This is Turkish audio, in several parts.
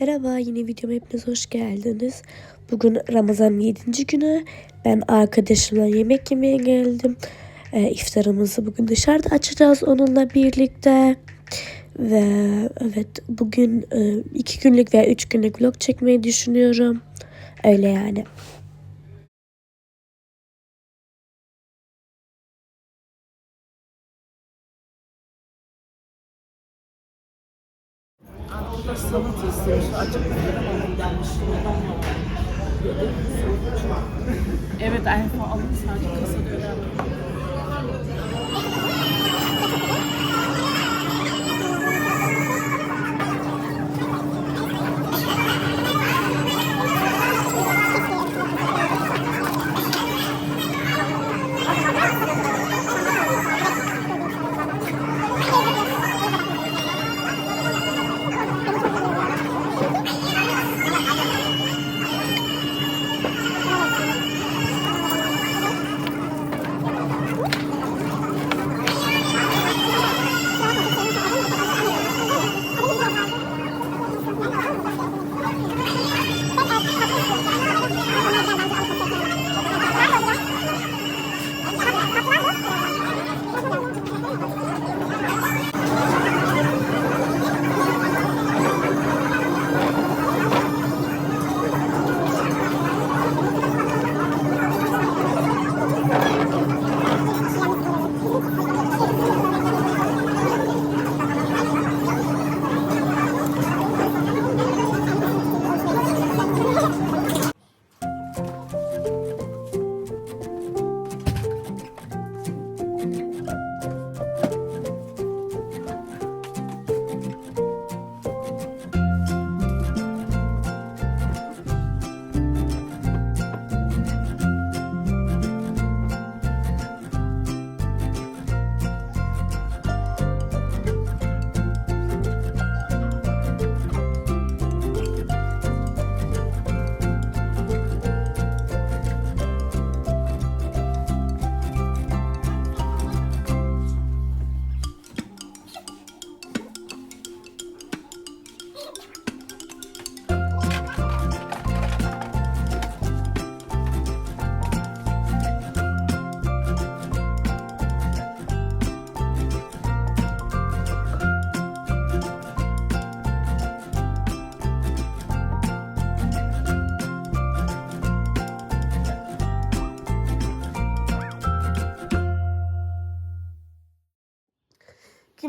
Merhaba yeni videoma hepiniz hoş geldiniz. Bugün Ramazan 7. günü. Ben arkadaşımla yemek yemeye geldim. Ee, iftarımızı bugün dışarıda açacağız onunla birlikte. Ve evet bugün e, iki günlük veya üç günlük vlog çekmeyi düşünüyorum. Öyle yani. Salata istemiş. Ama bu gelmiş. Neden yapalım? Evet, iPhone alın sadece kasada öder.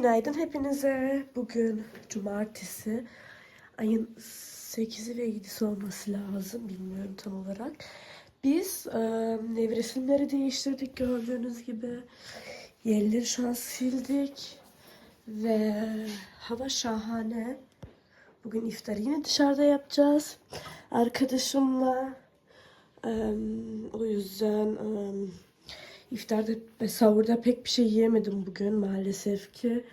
Günaydın hepinize. Bugün cumartesi. Ayın 8'i ve 7'si olması lazım. Bilmiyorum tam olarak. Biz e, nevresimleri değiştirdik gördüğünüz gibi. Yerleri şu an sildik. Ve hava şahane. Bugün iftarı yine dışarıda yapacağız. Arkadaşımla. E, o yüzden... e, İftarda ve sahurda pek bir şey yiyemedim bugün maalesef ki.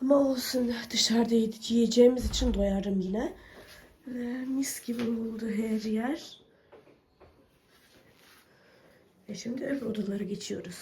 Ama olsun dışarıda yiyeceğimiz için doyarım yine. Ve mis gibi oldu her yer. Ve şimdi öbür odalara geçiyoruz.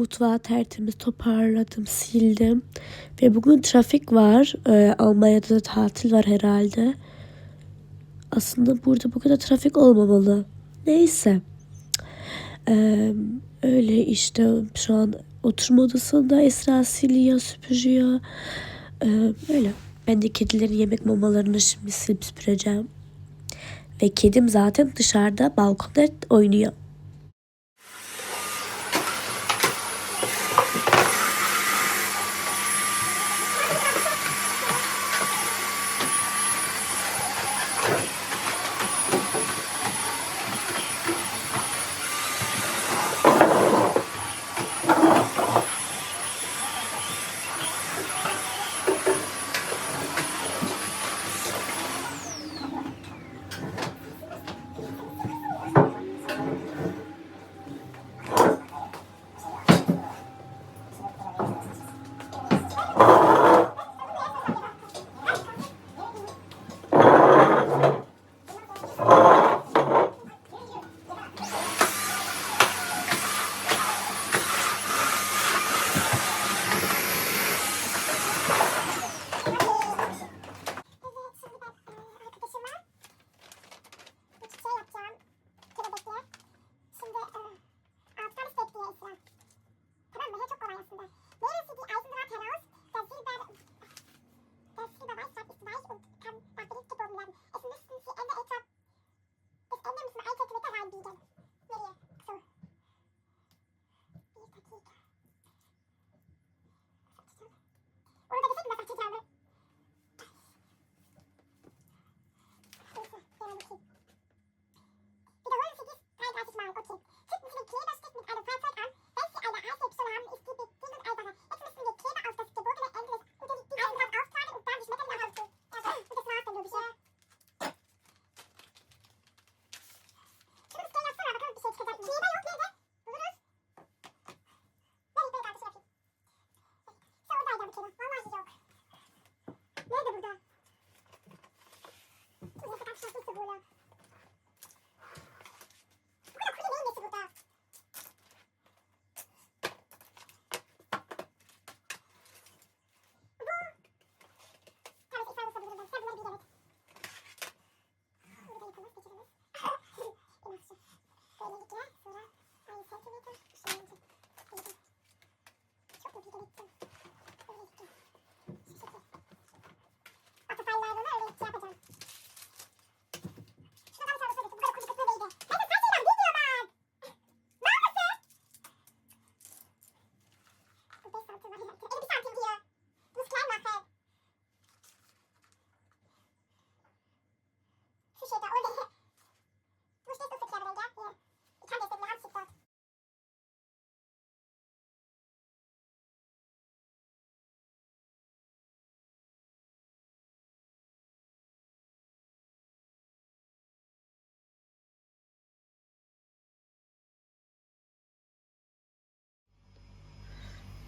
Mutfağı tertemiz toparladım, sildim. Ve bugün trafik var. Ee, Almanya'da da tatil var herhalde. Aslında burada bu kadar trafik olmamalı. Neyse. Ee, öyle işte şu an oturma odasında Esra siliyor, süpürüyor. Ee, öyle. Ben de kedilerin yemek mamalarını şimdi silip süpüreceğim. Ve kedim zaten dışarıda balkonda oynuyor.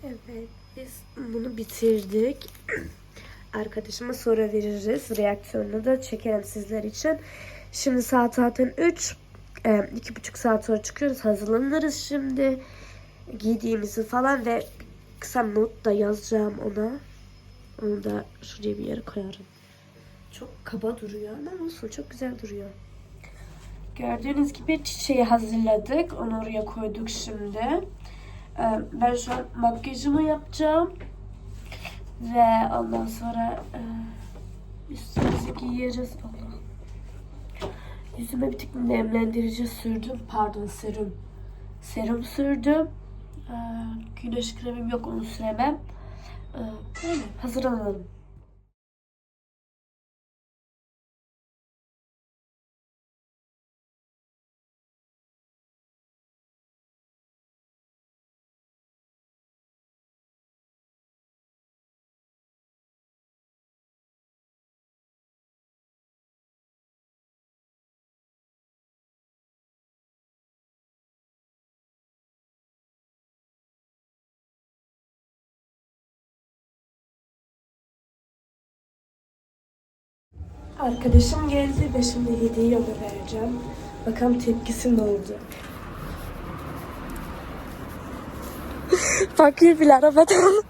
Evet, biz bunu bitirdik. Arkadaşıma sonra veririz. Reaksiyonunu da çekerim sizler için. Şimdi saat zaten 3. Ee, iki buçuk saat sonra çıkıyoruz. Hazırlanırız şimdi. Giydiğimizi falan ve kısa not da yazacağım ona. Onu da şuraya bir yere koyarım. Çok kaba duruyor ama olsun çok güzel duruyor. Gördüğünüz gibi çiçeği hazırladık. Onu oraya koyduk şimdi. Ee, Ben şu an makyajımı yapacağım. Ve ondan sonra e, üstümüzü giyeriz. Allah. Yüzüme bir tık nemlendirici sürdüm. Pardon serum. Serum sürdüm. Ee, güneş kremim yok onu süremem. Ee, hazırlanalım. Arkadaşım geldi ve şimdi hediyeyi ona vereceğim. Bakalım tepkisi ne olacak. Fakir bile arabadan.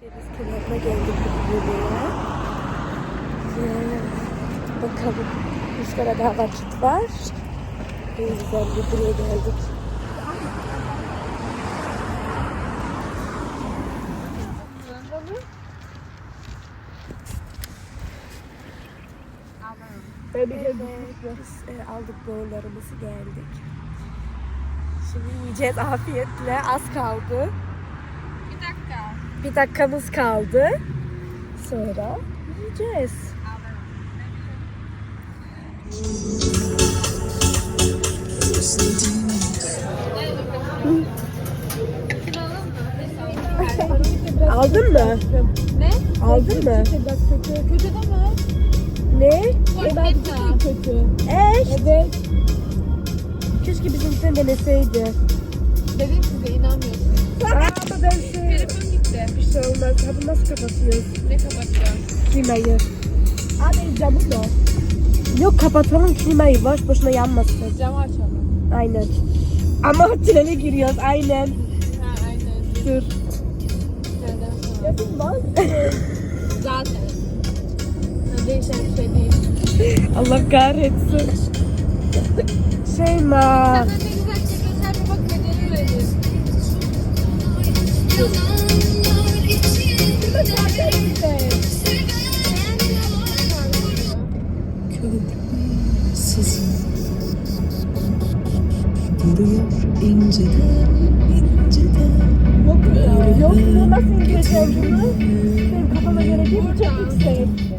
Deniz kenarına geldik bu buraya. Ve bakalım rüzgara daha vakit var. O yüzden de buraya geldik. Evet, biz e, aldık borularımızı geldik. Şimdi yiyeceğiz afiyetle. Az kaldı. Bir dakika. Bir dakikamız kaldı. Sonra yiyeceğiz. Aldın mı? Ne? Aldın mı? Kötü. Kötü deme. Ne? Etna. Kötü. Evet. Evet. Keşke bizimkini deneseydi. Dedim size inanmıyorsun. Aa, ama ben şey... Telefon gitti. Bir şey olmaz. Ha, bunu nasıl kapatıyoruz? Ne kapatacağım? Klimayı. Abi camı da. Yok kapatalım klimayı. Boş boşuna yanmasın. Camı açalım. Aynen. Ama tünele giriyoruz. Aynen. Ha aynen. Dur. Nereden sonra? Zaten. Ha, değişen bir şey değil. Allah kahretsin. Şeyma. Sen ne güzel çekiyorsan bir bak bedeli verir. İnceden inceden Yok ya. Yok nasıl indireceğim bunu? Benim kafama göre değil çok yüksek.